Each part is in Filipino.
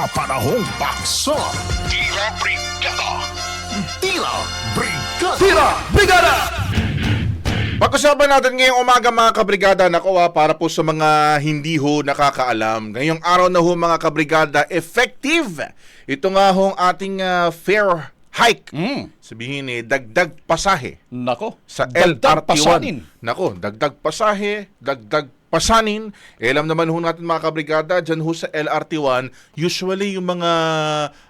Sa panahong bakso, Tira Brigada! tira, brigada. Tira! Brigada! Pag-usapan natin ngayong umaga mga kabrigada, nako ah, para po sa mga hindi ho nakakaalam. Ngayong araw na ho mga kabrigada, effective! Ito nga hong ating ah, fair hike. Mm. Sabihin eh, dagdag pasahe Nako. sa dagdag LRT1. pasanin. Nako, dagdag pasahe, dagdag pasanin. Eh, alam naman ho natin mga kabrigada, dyan ho sa LRT1, usually yung mga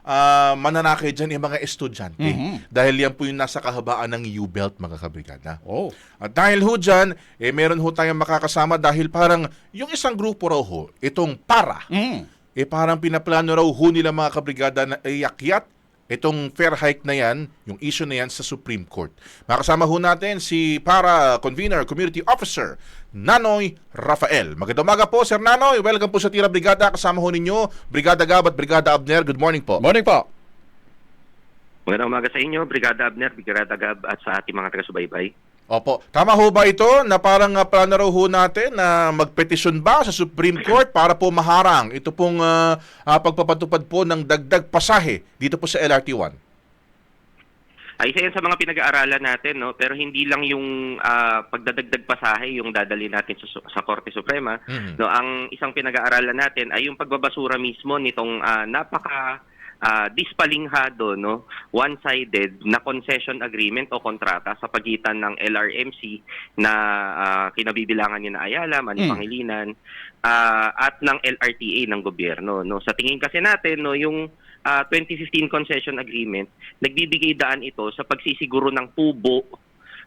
ah, mananakay dyan, yung mga estudyante. Mhm. Dahil yan po yung nasa kahabaan ng U-belt mga kabrigada. Oh. At dahil ho dyan, eh, meron ho tayong makakasama dahil parang yung isang grupo raw ho, itong para, Mm. eh parang pinaplano raw ho nila mga kabrigada na iakyat itong fair hike na yan, yung issue na yan sa Supreme Court. Makasama ho natin si para convener, community officer, Nanoy Rafael. Magandang umaga po, Sir Nanoy. Welcome po sa Tira Brigada. Kasama ho ninyo, Brigada Gab at Brigada Abner. Good morning po. Morning po. Magandang umaga sa inyo, Brigada Abner, Brigada Gab at sa ating mga taga-subaybay. Opo. Tama ho ba ito na parang uh, plano raw ho natin na magpetisyon ba sa Supreme Court para po maharang ito pong ah, ah, pagpapatupad po ng dagdag pasahe dito po sa LRT1? Ay, isa yan sa mga pinag-aaralan natin, no? pero hindi lang yung ah, pagdadagdag pasahe yung dadali natin sa, sa Korte Suprema. Mhm. No, ang isang pinag-aaralan natin ay yung pagbabasura mismo nitong ah, napaka ah, dispalinghado, no, one-sided na concession agreement o kontrata sa pagitan ng LRMC na ah, kinabibilangan niya na Ayala, Manny Mm. Pangilinan, ah, at ng LRTA ng gobyerno, no. Sa tingin kasi natin, no, yung ah, 2015 concession agreement, nagbibigay daan ito sa pagsisiguro ng tubo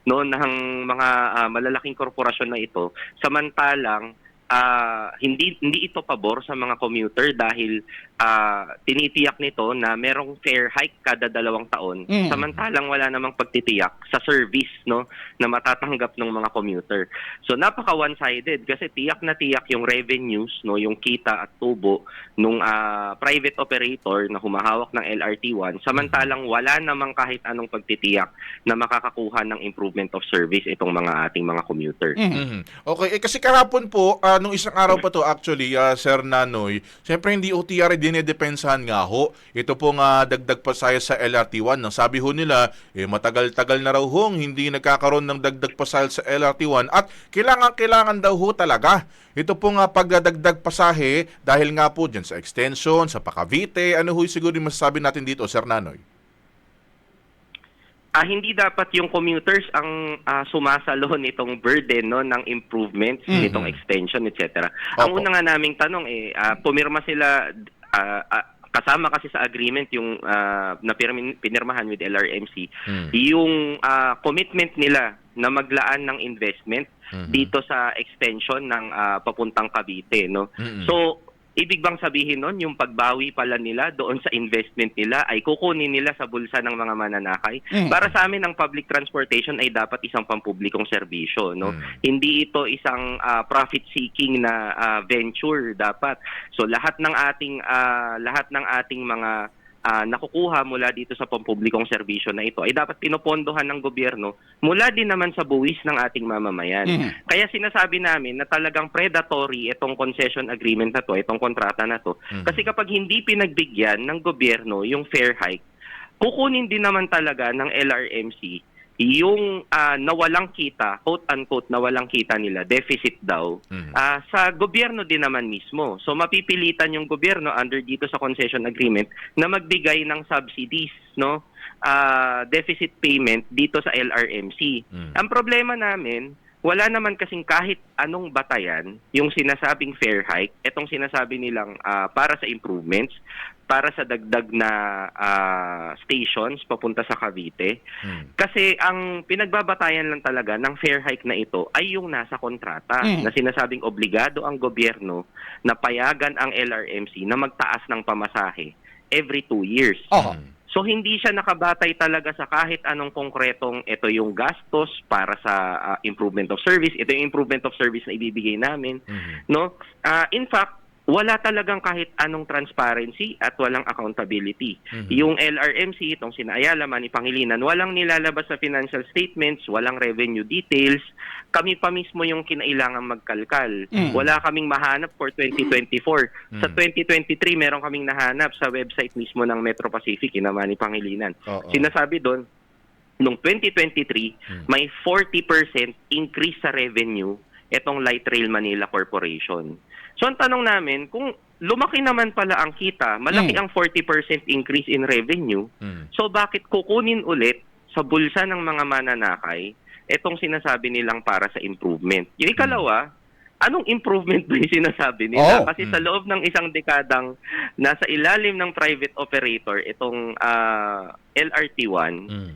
no ng mga ah, malalaking korporasyon na ito samantalang ah, hindi hindi ito pabor sa mga commuter dahil ah, tinitiyak nito na merong fair hike kada dalawang taon Mm. samantalang wala namang pagtitiyak sa service no na matatanggap ng mga commuter. So napaka one-sided kasi tiyak na tiyak yung revenues no yung kita at tubo nung ah, private operator na humahawak ng LRT1 samantalang wala namang kahit anong pagtitiyak na makakakuha ng improvement of service itong mga ating mga commuter. Mm. Mhm. Okay, eh, kasi kahapon po, ah, nung isang araw pa to actually, ah, Sir Nanoy, siyempre hindi OTR dinedepensahan nga ho. Ito po nga dagdag pasahe sa LRT1. Nang sabi ho nila, eh, matagal-tagal na raw hong hindi nagkakaroon ng dagdag pasahe sa LRT1 at kailangan-kailangan daw ho talaga. Ito po nga pagdadagdag pasahe dahil nga po dyan sa extension, sa Pakavite, ano ho siguro yung masasabi natin dito, Sir Nanoy? Ah, hindi dapat yung commuters ang ah, sumasalo nitong burden no ng improvements, Mhm. nitong extension, etc. Ang Opo. una nga naming tanong eh ah, pumirma sila ah, ah, kasama kasi sa agreement yung ah, na pinirmahan with LRMC Mm. yung ah, commitment nila na maglaan ng investment Mhm. dito sa extension ng ah, papuntang Cavite no. Mm-mm. So, ibig bang sabihin nun, yung pagbawi pala nila doon sa investment nila ay kukunin nila sa bulsa ng mga mananakay? Mm. Para sa amin, ang public transportation ay dapat isang pampublikong serbisyo. No? Mm. Hindi ito isang ah, profit-seeking na ah, venture dapat. So, lahat ng ating, ah, lahat ng ating mga ah, nakukuha mula dito sa pampublikong serbisyo na ito ay dapat pinopondohan ng gobyerno mula din naman sa buwis ng ating mamamayan. Mhm. Kaya sinasabi namin na talagang predatory itong concession agreement na to, itong kontrata na to. Mhm. Kasi kapag hindi pinagbigyan ng gobyerno yung fair hike, kukunin din naman talaga ng LRMC yung ah, nawalang kita, quote-unquote nawalang kita nila, deficit daw, Mhm. ah, sa gobyerno din naman mismo. So mapipilitan yung gobyerno under dito sa concession agreement na magbigay ng subsidies, no? Ah, deficit payment dito sa LRMC. Mm. Ang problema namin, wala naman kasing kahit anong batayan yung sinasabing fair hike, itong sinasabi nilang ah, para sa improvements, para sa dagdag na ah, stations papunta sa Cavite. Mm. Kasi ang pinagbabatayan lang talaga ng fair hike na ito ay yung nasa kontrata Mm. na sinasabing obligado ang gobyerno na payagan ang LRMC na magtaas ng pamasahe every two years. Oh. So hindi siya nakabatay talaga sa kahit anong konkretong ito yung gastos para sa ah, improvement of service, ito yung improvement of service na ibibigay namin, Mhm. no? Ah, in fact, wala talagang kahit anong transparency at walang accountability. Yung LRMC, itong sinaayala man ni Pangilinan, walang nilalabas sa financial statements, walang revenue details. Kami pa mismo yung kinailangan magkalkal. Wala kaming mahanap for 2024. Sa 2023, meron kaming nahanap sa website mismo ng Metro Pacific, inaman ni Pangilinan. Oo. Sinasabi doon, noong 2023, may 40% increase sa revenue itong Light Rail Manila Corporation. So ang tanong namin, kung lumaki naman pala ang kita, malaki Mm. ang 40% increase in revenue, Mm. so bakit kukunin ulit sa bulsa ng mga mananakay itong sinasabi nilang para sa improvement? Yung ikalawa, anong improvement ba yung sinasabi nila? Oh. Kasi sa loob ng isang dekadang nasa ilalim ng private operator itong ah, LRT1, Mm.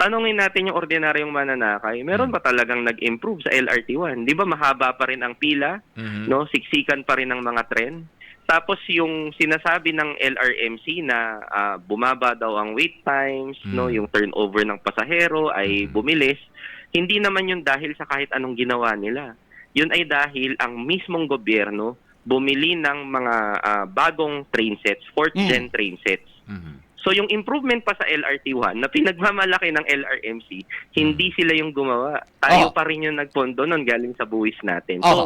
Tanongin natin yung ordinaryong mananakay, meron ba talagang nag-improve sa LRT1? Di ba mahaba pa rin ang pila? Mhm. no siksikan pa rin ng mga tren tapos yung sinasabi ng LRMC na ah, bumaba daw ang wait times Mm. no yung turnover ng pasahero ay Mm. bumilis hindi naman yun dahil sa kahit anong ginawa nila yun ay dahil ang mismong gobyerno bumili ng mga ah, bagong train sets fourth Mm. gen train sets Mhm. So yung improvement pa sa LRT1 na pinagmamalaki ng LRMC, hindi sila yung gumawa. Tayo Oh. pa rin yung nagpondo nun galing sa buwis natin. Oh. So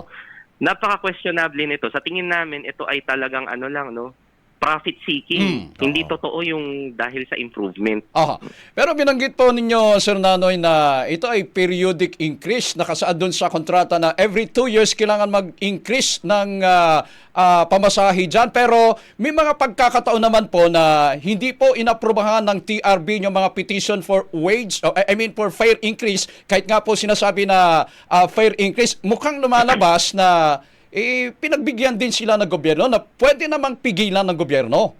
napaka-questionable nito. Sa tingin namin, ito ay talagang ano lang, no? Profit seeking. Mm, Hindi oo. totoo yung dahil sa improvement. Aha. Pero binanggit po ninyo, Sir Nanoy, na ito ay periodic increase. Nakasaad doon sa kontrata na every two years kailangan mag-increase ng ah, ah, pamasahe dyan. Pero may mga pagkakataon naman po na hindi po inaprubahan ng TRB yung mga petition for wage, oh, I mean for fair increase. Kahit nga po sinasabi na ah, fair increase, mukhang lumalabas na eh, pinagbigyan din sila ng gobyerno na pwede namang pigilan ng gobyerno.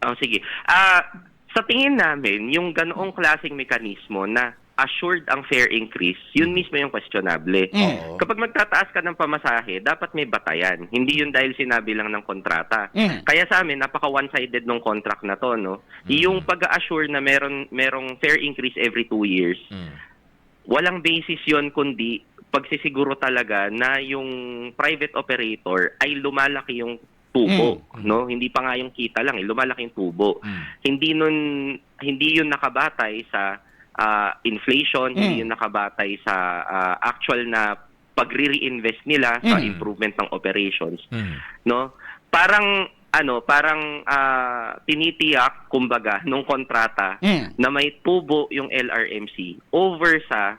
Oh, sige. Ah, sa tingin namin, yung ganoong klaseng mekanismo na assured ang fair increase, yun mismo yung questionable. Oo. Kapag magtataas ka ng pamasahe, dapat may batayan. Hindi yun dahil sinabi lang ng kontrata. Mm. Kaya sa amin, napaka one-sided nung contract na to, no? Yung pag-assure na meron merong fair increase every two years, Mm. walang basis yon kundi pagsisiguro talaga na yung private operator ay lumalaki yung tubo, no? Hindi pa nga yung kita lang, eh, lumalaki yung tubo. Mm. Hindi nun hindi yun nakabatay sa ah, inflation, hindi Mm. yun nakabatay sa ah, actual na pagre-reinvest nila sa Mm. improvement ng operations Mm. no? Parang ano, parang ah, tinitiyak kumbaga nung kontrata Mm. na may tubo yung LRMC over sa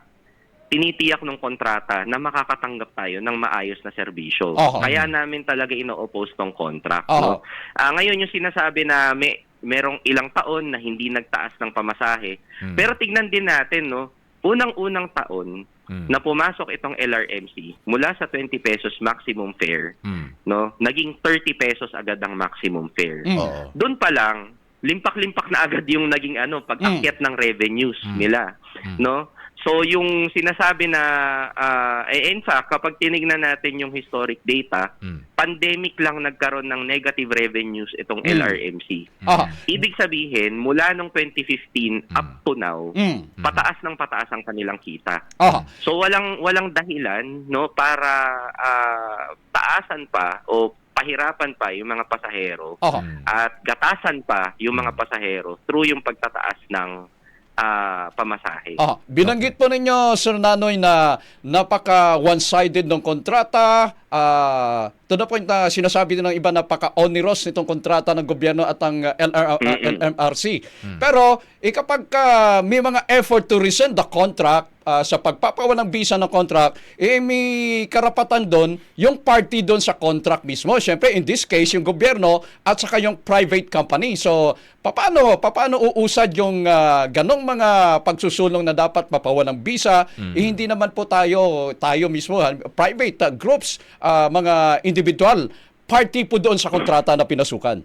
tinitiyak nung kontrata na makakatanggap tayo ng maayos na serbisyo. Oho. Kaya namin talaga ino-oppose tong contract. No? Oho. Ah, ngayon yung sinasabi na may merong ilang taon na hindi nagtaas ng pamasahe. Mm. Pero tignan din natin, no? Unang-unang taon Mm. na pumasok itong LRMC mula sa 20 pesos maximum fare Mm. no? Naging 30 pesos agad ang maximum fare. Mm. Oo. Doon pa lang, limpak-limpak na agad yung naging ano, pag-akyat ng revenues Mm. nila, Mm. no? So yung sinasabi na ah, eh, in fact, kapag tinignan natin yung historic data, Mm. pandemic lang nagkaroon ng negative revenues itong Mm. LRMC. Aha. Ibig sabihin, mula nung 2015 up to now, Mm. pataas ng pataas ang kanilang kita. Aha. So walang walang dahilan no para ah, taasan pa o pahirapan pa yung mga pasahero. Mm. at gatasan pa yung mga pasahero through yung pagtataas ng ah, pamasahe. Ah, binanggit po ninyo, Sir Nanoy, na napaka one-sided ng kontrata. Ah, to the point na sinasabi din ng iba napaka onerous nitong kontrata ng gobyerno at ang ah, LR, Mm-mm. LMRC. Pero eh, kapag ah, may mga effort to rescind the contract ah, sa pagpapawalang visa ng contract, eh may karapatan doon yung party doon sa contract mismo. Siyempre, in this case, yung gobyerno at saka yung private company. So, paano paano uusad yung ah, ganong mga pagsusulong na dapat mapawalang visa? Eh, hindi naman po tayo tayo mismo private ah, groups, ah, mga individual party po doon sa kontrata na pinasukan.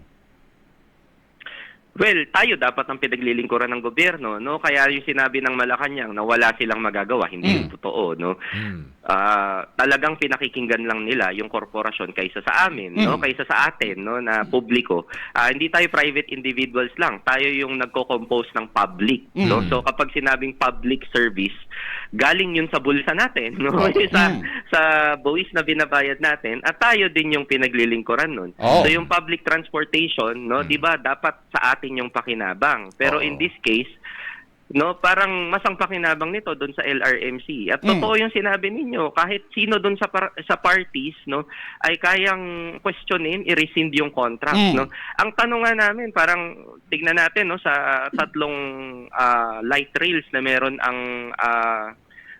Well, tayo dapat ang pinaglilingkuran ng gobyerno, no? Kaya yung sinabi ng Malacanang na wala silang magagawa, hindi Mm. yung totoo, no? Mm. Ah, talagang pinakikinggan lang nila yung korporasyon kaysa sa amin, no? Mm. Kaysa sa atin, no, na publiko. Ah, hindi tayo private individuals lang, tayo yung nagko-compose ng public, no? Mm. So kapag sinabing public service, galing yun sa bulsa natin, no? Oh, sa mm. sa buwis na binabayad natin at tayo din yung pinaglilingkuran nun. Oh. So yung public transportation, no, 'di ba, dapat sa atin yung pakinabang. Pero Oo. in this case, no, parang masang pakinabang nito doon sa LRMC. At Mm. totoo yung sinabi ninyo, kahit sino doon sa par- sa parties, no, ay kayang questionin, i-rescind yung contract, Mm. no. Ang tanong nga namin, parang tignan natin no sa tatlong ah, light rails na meron ang ah,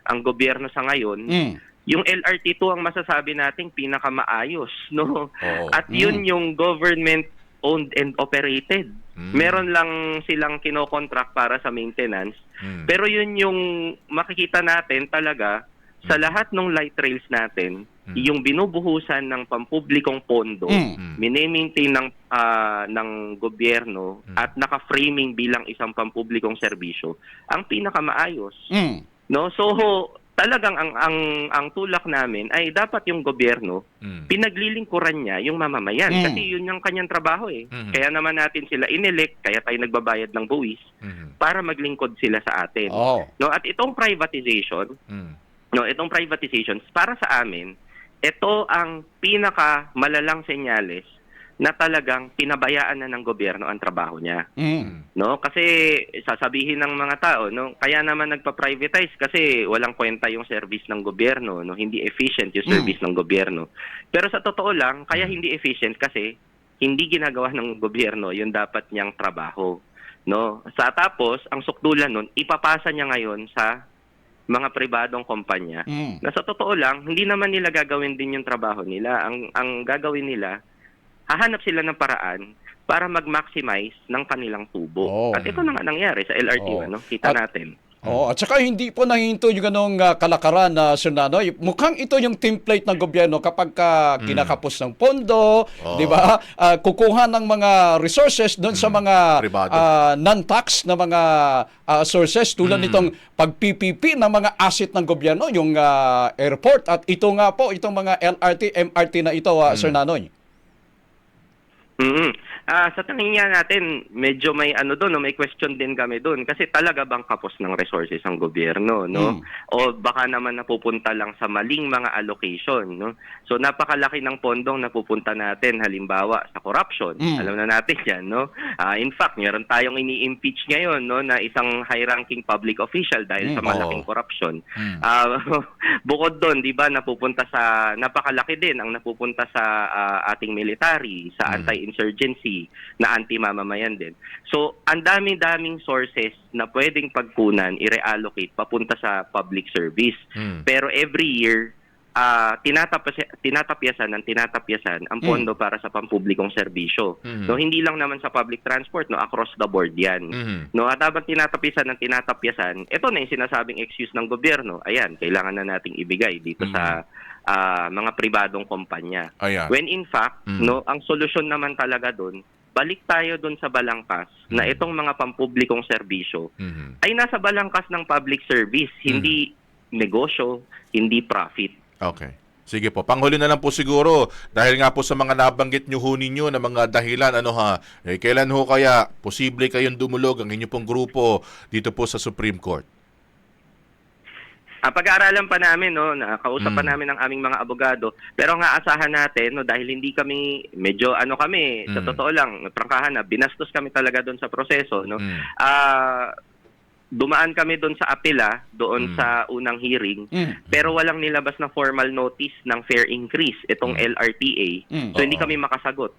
ang gobyerno sa ngayon, Mm. yung LRT2 ang masasabi nating pinakamaayos, no? Oo. At yun yung government owned and operated. Mm. Meron lang silang kinokontract para sa maintenance. Mm. Pero yun yung makikita natin talaga sa lahat ng light rails natin, Mm. yung binubuhusan ng pampublikong pondo, Mm. mini-maintain ng ah, ng gobyerno Mm. at naka-framing bilang isang pampublikong serbisyo, ang pinakamaayos. Mm. No? So talagang ang ang ang tulak namin ay dapat yung gobyerno Mm. pinaglilingkuran niya yung mamamayan Mm. kasi yun yung kanyang trabaho eh. Mhm. Kaya naman natin sila inelect, kaya tayo nagbabayad ng buwis Mm. para maglingkod sila sa atin. Oh. No, at itong privatization, Mm. no, itong privatization para sa amin, ito ang pinaka malalang senyales na talagang pinabayaan na ng gobyerno ang trabaho niya. Mm. No, kasi sasabihin ng mga tao, no, kaya naman nagpa-privatize kasi walang kwenta yung service ng gobyerno, no, hindi efficient yung service ng gobyerno. Pero sa totoo lang, kaya hindi efficient kasi hindi ginagawa ng gobyerno yung dapat niyang trabaho. No, sa tapos ang sukdulan nun ipapasa niya ngayon sa mga pribadong kumpanya Mm. na sa totoo lang, hindi naman nila gagawin din yung trabaho nila. Ang ang gagawin nila, hahanap sila ng paraan para mag-maximize ng kanilang tubo. Oh. At ito na nga nangyari sa LRT, Oh. ano? Kita At- natin. Oh, at saka hindi po nahinto yung ganong ah, kalakaran na Sir Nanoy. Mukhang ito yung template ng gobyerno kapag ka kinakapos ng pondo, Oh. 'di ba? Ah, kukuha ng mga resources doon sa mga Pribado. ah, non-tax na mga ah, sources tulad nitong pag-PPP ng mga asset ng gobyerno, yung ah, airport at ito nga po itong mga LRT, MRT na ito, ah, Sir Nanoy. Mm Ah, sa tingin nga natin, medyo may ano doon, no, may question din kami doon kasi talaga bang kapos ng resources ang gobyerno, no? Mm. O baka naman napupunta lang sa maling mga allocation, no? So napakalaki ng pondong napupunta natin halimbawa sa corruption. Mm. Alam na natin 'yan, no? Ah, in fact, meron tayong ini-impeach ngayon, no, na isang high-ranking public official dahil sa Mm, malaking oo. corruption. Mm. Ah, bukod doon, 'di ba, napupunta sa napakalaki din ang napupunta sa ah, ating military, sa Mm. Anti-insurgency, na anti-mamamayan din. So, ang dami-daming sources na pwedeng pagkunan, i-reallocate papunta sa public service. Mm. Pero every year, ah tinatapos tinatapyasan ng tinatapyasan ang Mm. pondo para sa pampublikong serbisyo. Mm. No, hindi lang naman sa public transport, no, across the board 'yan. Mm. No, at habang tinatapisan ng tinatapyasan, ito na yung sinasabing excuse ng gobyerno. Ayan, kailangan na nating ibigay dito Mm. sa ah, mga pribadong kumpanya. Ayan. When in fact, Mm. no, ang solusyon naman talaga doon, balik tayo doon sa balangkas na Mm. itong mga pampublikong serbisyo Mm. ay nasa balangkas ng public service, hindi negosyo, hindi profit. Okay. Sige po, panghuli na lang po siguro dahil nga po sa mga nabanggit nyo ho ninyo na mga dahilan ano ha, eh, kailan ho kaya posible kayong dumulog ang inyo pong grupo dito po sa Supreme Court? Ah, pag-aaralan pa namin, no, nakausap pa Mm. namin ang aming mga abogado. Pero nga asahan natin, no, dahil hindi kami, medyo ano kami, sa Mm. totoo lang, prangkahan na, binastos kami talaga doon sa proseso, no. Mm. Ah, dumaan kami doon sa apela, doon Mm. sa unang hearing, Mm. pero walang nilabas na formal notice ng fare increase, itong Mm. LRTA. Mm. So hindi Oo. kami makasagot.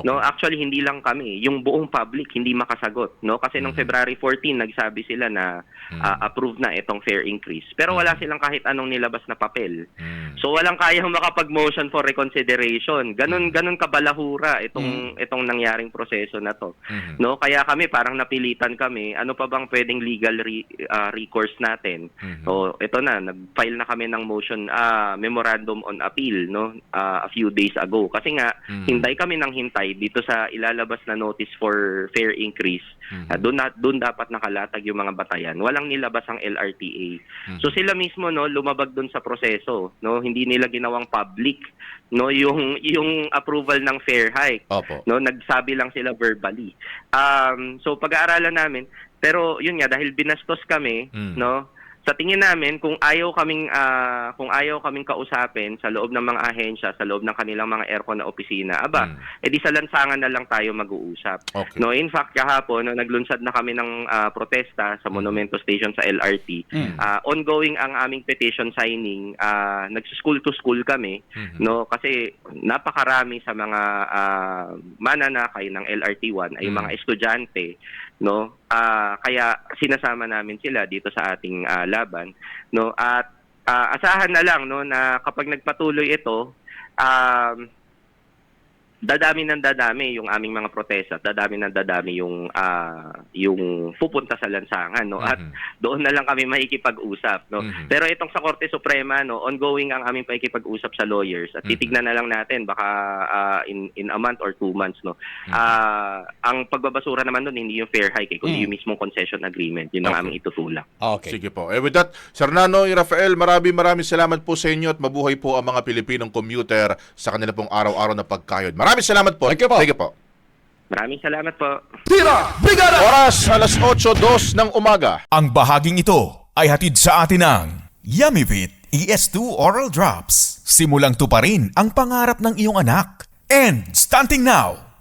Okay. No, actually hindi lang kami, yung buong public hindi makasagot, no? Kasi nung Mhm. February 14 nagsabi sila na Mm. ah, approve na itong fare increase. Pero wala Mhm. silang kahit anong nilabas na papel. Mm. So walang kayang makapag-motion for reconsideration. Ganun ganun kabalahura itong itong nangyaring proseso na to. Mhm. No, kaya kami parang napilitan kami, ano pa bang pwedeng legal re- ah, recourse natin? Mhm. So ito na, nag-file na kami ng motion ah, memorandum on appeal no ah, a few days ago kasi nga Mhm. hintay kami ng hintay dito sa ilalabas na notice for fare increase. Mhm. Ah, doon na doon dapat nakalatag yung mga batayan. Walang nilabas ang LRTA. Mhm. So sila mismo no lumabag doon sa proseso, no? Hindi nila ginawang public no yung yung approval ng fare hike. Opo. No, nagsabi lang sila verbally. Um so pag-aaralan namin, pero yun nga dahil binastos kami, Mm. no? Sa tingin namin kung ayaw kaming ah, kung ayaw kaming kausapin sa loob ng mga ahensya, sa loob ng kanilang mga aircon na opisina, aba, Mm. edi sa lansangan na lang tayo mag-uusap. Okay. No, in fact, kahapon no, naglunsad na kami ng ah, protesta sa Monumento Station sa LRT. Mm. Ah, ongoing ang aming petition signing. Uh, nagsuschool to school kami, Mhm. no, kasi napakarami sa mga ah, mananakay ng LRT1 ay Mm. mga estudyante, no. Ah, kaya sinasama namin sila dito sa ating ah, laban, no. At ah, asahan na lang no na kapag nagpatuloy ito, um, dadami ng dadami yung aming mga protesta, dadami ng dadami yung ah, yung pupunta sa lansangan no at Mhm. doon na lang kami makikipag-usap no. Mhm. Pero itong sa Korte Suprema no, ongoing ang aming pakikipag-usap sa lawyers at Mhm. titignan na lang natin baka ah, in in a month or two months no. Mhm. Ah, ang pagbabasura naman doon hindi yung fair hike eh, kundi Mhm. yung mismong concession agreement. Yun ang Okay. aming itutulak. Okay. Sige po. Eh with that, Sir Nanoy, Rafael, maraming maraming salamat po sa inyo at mabuhay po ang mga Pilipinong commuter sa kanila pong araw-araw na pagkayod. Maraming salamat po. Thank you po. Thank you po. Maraming salamat po. Tira! Brigada! Oras alas 8.02 ng umaga. Ang bahaging ito ay hatid sa atin ng Yummy ES2 Oral Drops. Simulang tuparin ang pangarap ng iyong anak. And stunting now